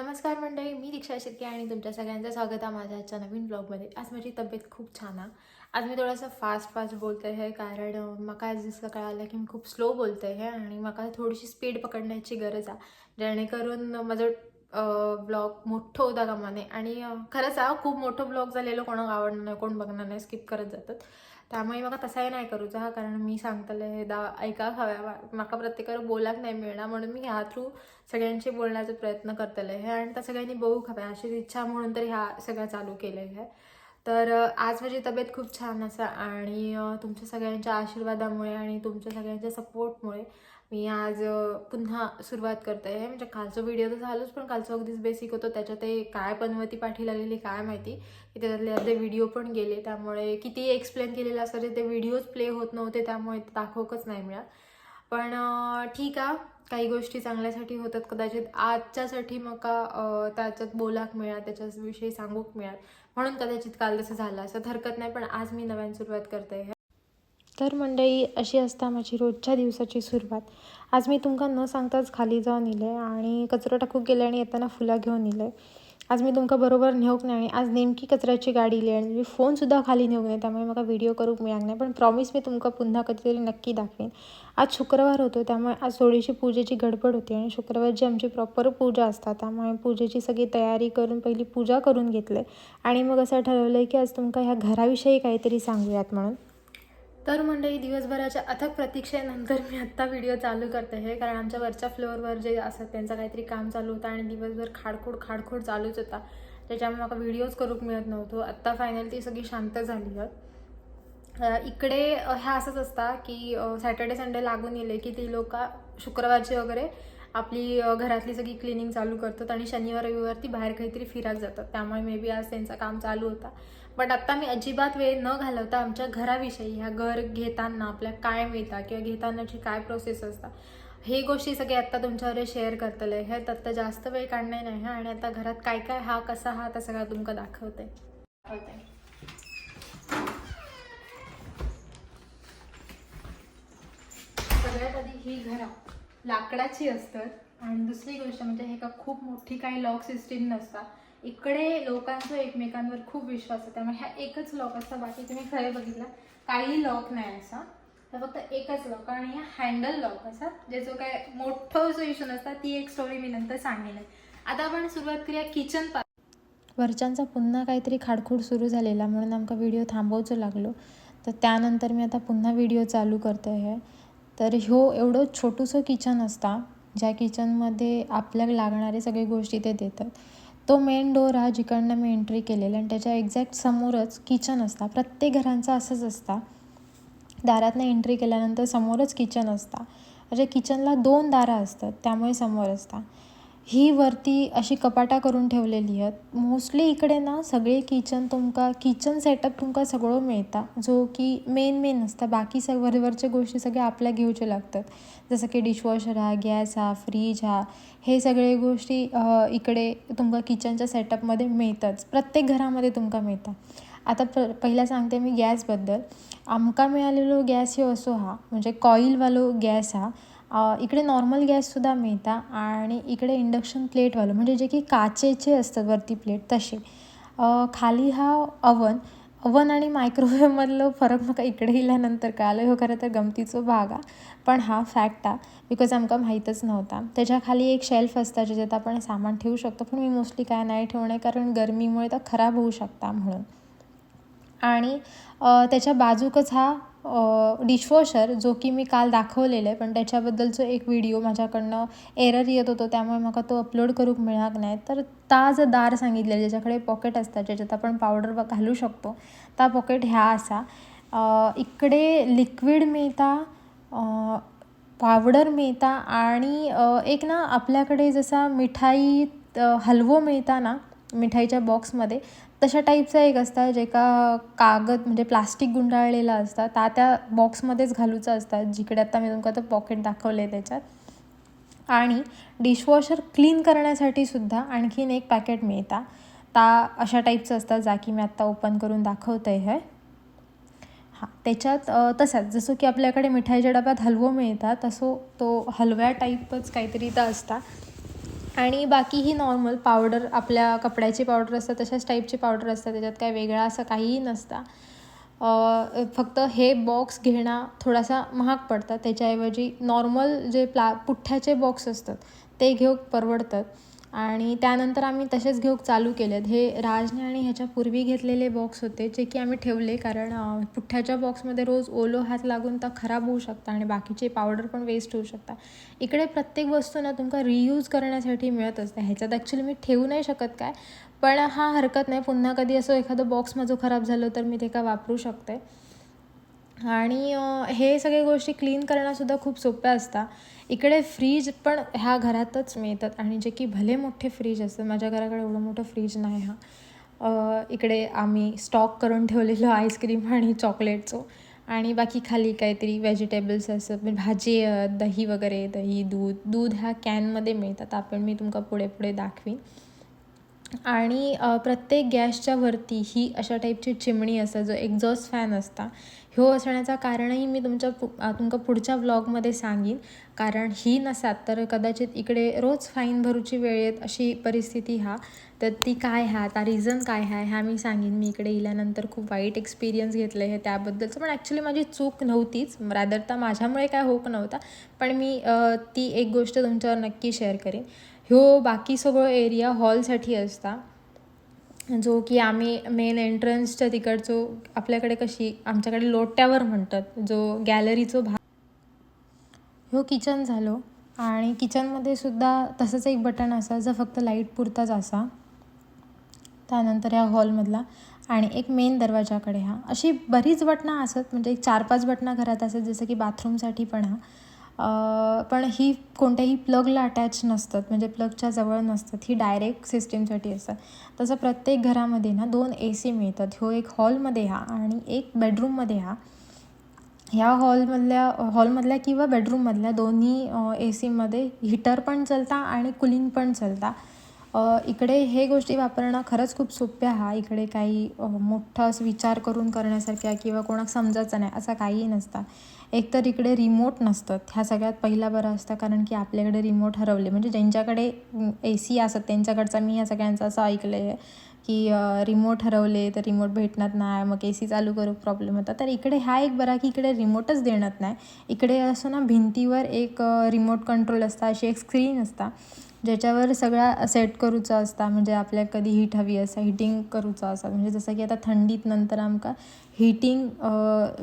नमस्कार मंडळी मी दीक्षा शिर्के आणि तुमच्या सगळ्यांचं स्वागत आहे माझ्या आजच्या नवीन ब्लॉगमध्ये आज माझी तब्येत खूप छान आहे. आज मी थोडंसं फास्ट फास्ट बोलते आहे कारण मका आज जसं कळालं की मी खूप स्लो बोलते आहे आणि मका थोडीशी स्पीड पकडण्याची गरज आहे. जेणेकरून माझं ब्लॉग मोठं होता कामाने आणि खरंच हा खूप मोठं ब्लॉग झालेलं कोणाक आवडणार नाही कोण बघणार नाही स्किप करत जातात. त्यामुळे म्हाका तसाही नाही करूचा कारण मी सांगतले हे दा ऐकाक हव्या म्हाका प्रत्येकावर बोलाक नाही मिळणार म्हणून मी ह्या थ्रू सगळ्यांशी बोलण्याचा प्रयत्न करतले हे. आणि त्या सगळ्यांनी बघू हव्या अशी इच्छा म्हणून तर ह्या सगळ्या चालू केले आहे तर आज माझी तब्येत खूप छान असा आणि तुमच्या सगळ्यांच्या आशीर्वादामुळे आणि तुमच्या सगळ्यांच्या सपोर्टमुळे मी आज पुन्हा सुरुवात करते. आहे म्हणजे कालचा व्हिडिओ तर झालोच पण कालचं अगदीच बेसिक होतो. त्याच्यात ते काय पनवती पाठी लागलेली काय माहिती? की त्याच्यातले अर्धे व्हिडिओ पण गेले. त्यामुळे किती एक्सप्लेन केलेलं असतं ते व्हिडिओज प्ले होत नव्हते त्यामुळे दाखवकच नाही मिळालं पण ठीक आहे. काही गोष्टी चांगल्यासाठी होतात. कदाचित आजच्यासाठी मका त्याच्यात बोलाक मिळा त्याच्याविषयी सांगूक मिळाल. म्हणून कदाचित काल तसं झालं असं हरकत नाही पण आज मी नव्यान सुरुवात करते. तर मंडळी अशी असता माझी रोजच्या दिवसाची सुरुवात. आज मी तुमका न सांगताच खाली जाऊन इले आणि कचरो टाकूक गेले आणि येताना फुलं घेऊन इले. आज मी तुमका बरोबर नेऊक नाही आणि आज नेमकी कचऱ्याची गाडी इली आणि मी फोनसुद्धा खाली नेऊक नाही त्यामुळे मला व्हिडिओ करूक मिळाक नाही पण प्रॉमिस मी तुमका पुन्हा कधीतरी नक्की दाखवेन. आज शुक्रवार होतो त्यामुळे आज थोडीशी पूजेची गडबड होती आणि शुक्रवारची आमची प्रॉपर पूजा असतात त्यामुळे पूजेची सगळी तयारी करून पहिली पूजा करून घेतले. आणि मग असं ठरवलं आहे की आज तुमका ह्या घराविषयी काहीतरी सांगूयात म्हणून. तर मंडळी दिवसभराच्या अथक प्रतीक्षेनंतर मी आत्ता व्हिडिओ चालू करते आहे कारण आमच्या वरच्या फ्लोअरवर जे असतात त्यांचं काहीतरी काम चालू होतं आणि दिवसभर खाडखोड खाडखोड चालूच होता. त्याच्यामुळे मला व्हिडिओज करूक मिळत नव्हतो. आत्ता फायनल ती सगळी शांत झाली आहेत इकडे ह्या असंच असता की सॅटर्डे संडे लागून येले की ती लोक शुक्रवारची वगैरे आपली घरातली सगळी क्लिनिंग चालू करतात आणि शनिवार रविवार ती बाहेर काहीतरी फिराक जातात. त्यामुळे मे बी आज त्यांचा काम चालू होता. बट आत्ता मी अजिबात वेळ न घालवता आमच्या घराविषयी ह्या घर घेताना आपल्या काय मिळतात किंवा घेतानाची काय प्रोसेस असतात हे गोष्टी सगळे आत्ता तुमच्यावर शेअर करतले. हे आत्ता जास्त वेळ काढणे नाही हा. आणि आता घरात काय काय हा कसा हा आता सगळा तुमका दाखवते. सगळ्यात आधी ही घरा. लाकडाची असतात. आणि दुसरी गोष्ट म्हणजे हे का खूप मोठी काही लॉक सिस्टीम नसतात. इकडे लोकांचा एकमेकांवर खूप विश्वास आहे. त्यामुळे ह्या एकच लॉक असता बाकी तुम्ही खरे बघितला काही लॉक नाही असा. तर फक्त एकच लॉक आणि ह्या हँडल लॉक असतात जो काय मोठं जो इश्यू नसता ती एक स्टोरी मी नंतर सांगेन. आता आपण सुरुवात करूया किचन वरच्यांचा पुन्हा काहीतरी खाडखूड सुरू झालेला म्हणून आमका व्हिडिओ थांबवचो लागलो. तर त्यानंतर मी आता पुन्हा व्हिडिओ चालू करते आहे तर ह्यो एवढं छोटूसं किचन असता ज्या किचनमध्ये आपल्याला लागणारे सगळे गोष्टी ते देतात. तो मेन डोर हा जिकडनं मी एंट्री केलेला आणि त्याच्या एक्झॅक्ट समोरच किचन असता. प्रत्येक घरांचा असंच असता. दारातनं एंट्री केल्यानंतर समोरच किचन असता. म्हणजे किचनला दोन दारं असतात त्यामुळे समोर असता. ही वरती अशी कपाटा करून ठेवलेली आहेत. मोस्टली इकडे ना सगळे किचन तुमका किचन सेटअप तुमका सगळं मिळता. जो की मेन मेन आसता बाकी सग वरवरच्या गोष्टी सगळ्या आपल्या घेवच्या लागतात. जसं की डिशवॉशर हा गॅस हा फ्रीज हा हे सगळे गोष्टी इकडे तुमका किचनच्या सेटअपमध्ये मिळतंच. प्रत्येक घरामध्ये तुमका मिळतात आता प पहिला सांगते मी गॅसबद्दल. आमका मिळालेलो गॅस ह्यो असो हा म्हणजे कॉईलवालो गॅस हा इकडे नॉर्मल गॅससुद्धा मिळता आणि इकडे इंडक्शन प्लेटवालं म्हणजे जे की काचेचे असतात वरती प्लेट तसे. खाली हा अवन अवन आणि मायक्रोवेव्हमधलं फरक म्हाका इकडे येयल्यानंतर कळालं. ह्यो खरं तर गमतीचो भाग हा. पण हा फॅक्ट हा बिकॉज आमकां माहीतच नव्हता. त्याच्याखाली एक शेल्फ असता ज्याच्यात आपण सामान ठेवू शकतो पण मी मोस्टली काय नाही ठेवणे कारण गरमीमुळे तर खराब होऊ शकता म्हणून. आणि त्याच्या बाजूकच हा डिशवॉशर जो की मी काल दाखवलेलं आहे पण त्याच्याबद्दलचं एक व्हिडिओ माझ्याकडनं एरर येत होतो त्यामुळे मला तो अपलोड करूक मिळाक नाही. तर ताज दार सांगितलेलं ज्याच्याकडे पॉकेट असतात ज्याच्यात आपण पावडर घालू शकतो ता पॉकेट ह्या असा. इकडे लिक्विड मिळता पावडर मिळता आणि एक ना आपल्याकडे जसा मिठाई हलवो मिळता ना मिठाईच्या बॉक्समध्ये तशा टाईपचा एक असता जे का कागद म्हणजे प्लास्टिक गुंडाळलेला असता ता त्या बॉक्समध्येच घालूचं असतात जिकडे आता मी तुमका तो पॉकेट दाखवले त्याच्यात. आणि डिशवॉशर क्लीन करण्यासाठी सुद्धा आणखीन एक पॅकेट मिळता. ता अशा टाईपचं असतात जा की मी आत्ता ओपन करून दाखवते आहे हां त्याच्यात तसंच तसाच जसं की आपल्याकडे मिठाईच्या डब्यात हलवो मिळतात तसो तो हलव्या टाईपच काहीतरी तर असता. आणि बाकी ही नॉर्मल पावडर आपल्या कपड्याची पावडर असतात तशाच टाईपची पावडर असतात त्याच्यात काय वेगळा असं काहीही नसता. फक्त हे बॉक्स घेणं थोडासा महाग पडतात त्याच्याऐवजी नॉर्मल जे प्ला पुठ्ठ्याचे बॉक्स असतात ते घेऊ परवडतात. आणि त्यानंतर आम्ही तसेच घेऊ चालू केलेत. हे राजने आणि ह्याच्या पूर्वी घेतलेले बॉक्स होते जे की आम्ही ठेवले कारण पुठ्ठ्याच्या बॉक्समध्ये रोज ओलो हात लागून तर खराब होऊ शकता आणि बाकीचे पावडर पण वेस्ट होऊ शकता. इकडे प्रत्येक वस्तू ना तुमका रियूज करण्यासाठी मिळत असते. ह्याच्यात ॲक्च्युली मी ठेवू नाही शकत काय पण हा हरकत नाही. पुन्हा कधी असं एखादं बॉक्स माझं खराब झालं तर मी ते का वापरू शकते. आणि हे सगळे गोष्टी क्लीन करणंसुद्धा खूप सोप्या असतात. इकडे फ्रीज पण ह्या घरातच मिळतात आणि जे की भले मोठे फ्रीज असतात माझ्या घराकडे एवढं मोठं फ्रीज नाही हा. इकडे आम्ही स्टॉक करून ठेवलेलं आईस्क्रीम आणि चॉकलेटचं. आणि बाकी खाली काहीतरी व्हेजिटेबल्स असतात म्हणजे भाजी दही वगैरे दही दूध दूध ह्या कॅनमध्ये मिळतात. आपण मी तुमका पुढे पुढे दाखवीन. आणि प्रत्येक गॅसच्या वरती ही अशा टाईपची चिमणी असतात जो एक्झॉस्ट फॅन असता. ह्यो असण्याचं कारणही मी तुमच्या पु तुमका पुढच्या व्लॉगमध्ये सांगीन. कारण ही नसात तर कदाचित इकडे रोज फाईन भरूची वेळ येत अशी परिस्थिती हा. तर ती काय हा आता रिझन काय आहे ह्या मी सांगीन. मी इकडे इल्यानंतर खूप वाईट एक्सपिरियन्स घेतलं आहे त्याबद्दलचं. पण ॲक्च्युली माझी चूक नव्हतीच. रादर तर माझ्यामुळे काय होप नव्हता. पण मी ती एक गोष्ट तुमच्यावर नक्की शेअर करेन. ह्यो बाकी सगळं एरिया हॉलसाठी असता. जो की आम्ही मेन एंट्रन्सच्या तिकडचो आपल्याकडे कशी आमच्याकडे लोट्यावर म्हणतात जो गॅलरीचो भाग. ह्यो किचन झालो. आणि किचनमध्ये सुद्धा तसंच एक बटन असा जो फक्त लाइट पुरताच असा. त्यानंतर ह्या हॉलमधला आणि एक मेन दरवाजाकडे हा. अशी बरीच बटणं असत म्हणजे एक चार पाच बटणं घरात असत जसं की बाथरूमसाठी पण हा. पण ही कोणत्याही प्लगला अटॅच नसतात म्हणजे प्लगच्या जवळ नसतात. ही डायरेक्ट सिस्टीमसाठी असतात. तसं प्रत्येक घरामध्ये ना दोन ए सी मिळतात. ह्यो एक हॉलमध्ये हा आणि एक बेडरूममध्ये हा. ह्या हॉलमधल्या हॉलमधल्या किंवा बेडरूममधल्या दोन्ही ए सीमध्ये हीटर पण चालता आणि कुलिंग पण चालता. इकडे हे गोष्टी वापरणं खरंच खूप सोप्या हा इकडे काही अ, मोठा असं विचार करून करण्यासारख्या किंवा कोणाक समजायचं नाही असं काहीही नसतं. एकतर इकडे रिमोट नसतात ह्या सगळ्यात पहिला बरं असतं कारण की आपल्याकडे रिमोट हरवले. म्हणजे ज्यांच्याकडे ए सी असत त्यांच्याकडचा मी ह्या सगळ्यांचं असं ऐकलं आहे की रिमोट हरवले तर रिमोट भेटणार नाही मग ए सी चालू करू प्रॉब्लेम होता. तर इकडे हा एक बरा की इकडे रिमोटच देणार नाही. इकडे असं ना भिंतीवर एक रिमोट कंट्रोल असता अशी एक स्क्रीन असता. ज्याच्यावर सगळा सेट करूचा असता म्हणजे आपल्याक कधी हीट हवी असा हिटिंग करूचा असा म्हणजे जसं की आता थंडीत नंतर आमकां हिटिंग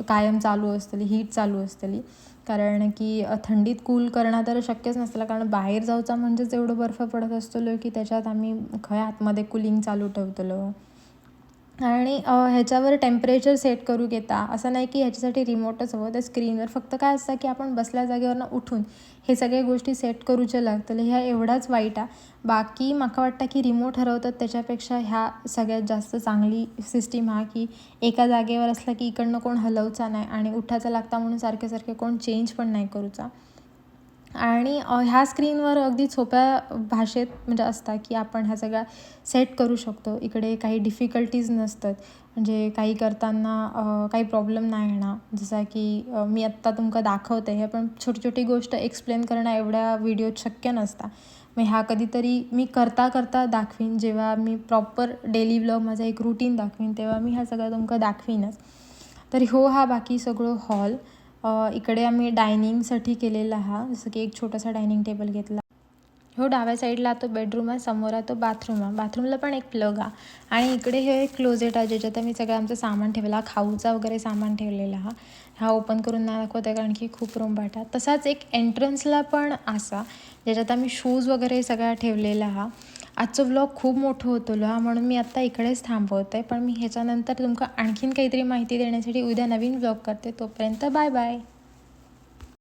कायम चालू असतली हीट चालू असतली. कारण की थंडीत कूल करणं तर शक्यच नसतं कारण बाहेर जाऊचा म्हणजेच एवढं बर्फ पडत असतलो की त्याच्यात आम्ही खंय आतमध्ये कुलिंग चालू ठेवतलो. आणि ह्याच्यावर टेम्परेचर सेट करू घेता. असं नाही की ह्याच्यासाठी रिमोटच हवं. त्या स्क्रीनवर फक्त काय असतं की आपण बसल्या जागेवरनं उठून हे सगळे गोष्टी सेट करूच्या लागतील ह्या एवढाच वाईट आहे. बाकी म्हाका वाटतं की रिमोट हरवतात त्याच्यापेक्षा ह्या सगळ्यात जास्त चांगली सिस्टीम हा की एका जागेवर असला की इकडनं कोण हलवचा नाही आणि उठायचा लागता म्हणून सारखे सारखे कोण चेंज पण नाही करूचा. आणि ह्या स्क्रीनवर अगदी सोप्या भाषेत म्हणजे असतात की आपण ह्या सगळ्या सेट करू शकतो. इकडे काही डिफिकल्टीज नसतात. म्हणजे काही करताना काही प्रॉब्लेम नाही येणार. जसा की मी आत्ता तुमका दाखवते हे पण छोटी छोटी गोष्ट एक्सप्लेन करणं एवढ्या व्हिडिओत शक्य नसता. मग ह्या कधीतरी मी करता करता दाखवीन. जेव्हा मी प्रॉपर डेली ब्लॉग माझा एक रुटीन दाखवीन तेव्हा मी ह्या सगळं तुमका दाखवीनच. तर हो हा बाकी सगळं हॉल इकडे आम्ही डायनिंगसाठी केलेला हा जसं की एक छोटासा डायनिंग टेबल घेतला. हो डाव्या साईडला तो बेडरूम आहे समोर आहे तो बाथरूम आहे. बाथरूमला पण एक प्लग आहे. आणि इकडे हे एक क्लोजेट आहे ज्याच्यात आम्ही सगळं आमचं सामान ठेवला खाऊचा वगैरे सामान ठेवलेला हा. हा ओपन करून नाही दाखवते कारण की खूप रूमबाट आहे. तसाच एक एंट्रन्सला पण असा ज्याच्यात आम्ही शूज वगैरे सगळा ठेवलेला हा. आजचं व्लॉग खूप मोठं होतं हा म्हणून मी आत्ता इकडेच थांबवते पण मी ह्याच्यानंतर तुमका आणखीन काहीतरी माहिती देण्यासाठी उद्या नवीन व्लॉग करते. तोपर्यंत बाय बाय.